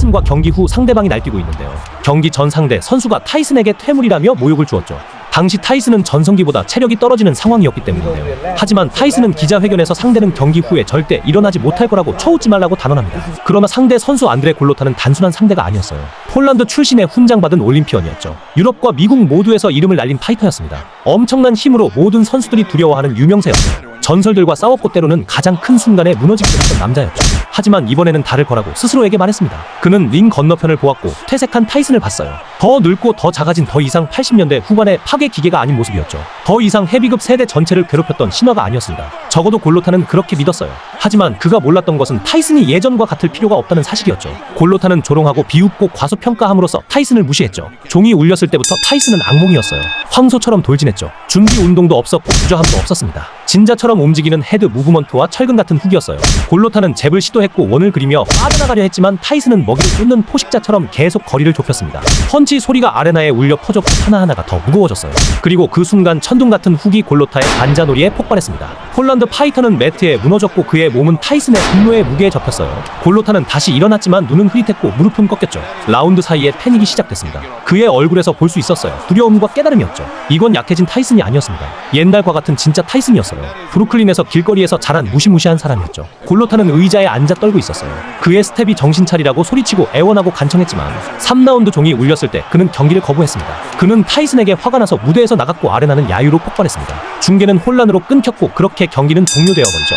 타이슨과 경기 후 상대방이 날뛰고 있는데요. 경기 전 상대 선수가 타이슨에게 퇴물이라며 모욕을 주었죠. 당시 타이슨은 전성기보다 체력이 떨어지는 상황이었기 때문인데요. 하지만 타이슨은 기자회견에서 상대는 경기 후에 절대 일어나지 못할 거라고 쳐웃지 말라고 단언합니다. 그러나 상대 선수 안드레 골로타는 단순한 상대가 아니었어요. 폴란드 출신의 훈장받은 올림피언이었죠. 유럽과 미국 모두에서 이름을 날린 파이터였습니다. 엄청난 힘으로 모든 선수들이 두려워하는 유명세였어요. 전설들과 싸웠고 때로는 가장 큰 순간에 무너지게 됐던 남자였죠. 하지만 이번에는 다를 거라고 스스로에게 말했습니다. 그는 링 건너편을 보았고 퇴색한 타이슨을 봤어요. 더 늙고 더 작아진 더 이상 80년대 후반의 파괴 기계가 아닌 모습이었죠. 더 이상 헤비급 세대 전체를 괴롭혔던 신화가 아니었습니다. 적어도 골로타는 그렇게 믿었어요. 하지만 그가 몰랐던 것은 타이슨이 예전과 같을 필요가 없다는 사실이었죠. 골로타는 조롱하고 비웃고 과소평가함으로써 타이슨을 무시했죠. 종이 울렸을 때부터 타이슨은 악몽이었어요. 황소처럼 돌진했죠. 준비 운동도 없었고 주저함도 없었습니다. 진자처럼 움직이는 헤드 무브먼트와 철근 같은 훅이었어요. 골로타는 잽을 시도했고 원을 그리며 빠져나가려 했지만 타이슨은 먹이를 쫓는 포식자처럼 계속 거리를 좁혔습니다. 펀치 소리가 아레나에 울려 퍼졌고 하나하나가 더 무거워졌어요. 그리고 그 순간 천둥 같은 훅이 골로타의 반자놀이에 폭발했습니다. 폴란드 파이터는 매트에 무너졌고 그의 몸은 타이슨의 분노의 무게에 접혔어요. 골로타는 다시 일어났지만 눈은 흐릿했고 무릎은 꺾였죠. 라운드 사이에 패닉이 시작됐습니다. 그의 얼굴에서 볼 수 있었어요. 두려움과 깨달음이었죠. 이건 약해진 타이슨이 아니었습니다. 옛날과 같은 진짜 타이슨이었어요. 브루클린에서 길거리에서 자란 무시무시한 사람이었죠. 골로 타는 의자에 앉아 떨고 있었어요. 그의 스텝이 정신 차리라고 소리치고 애원하고 간청했지만 3라운드 종이 울렸을 때 그는 경기를 거부했습니다. 그는 타이슨에게 화가 나서 무대에서 나갔고 아레나는 야유로 폭발했습니다. 중계는 혼란으로 끊겼고 그렇게 경기는 종료되어 버리죠.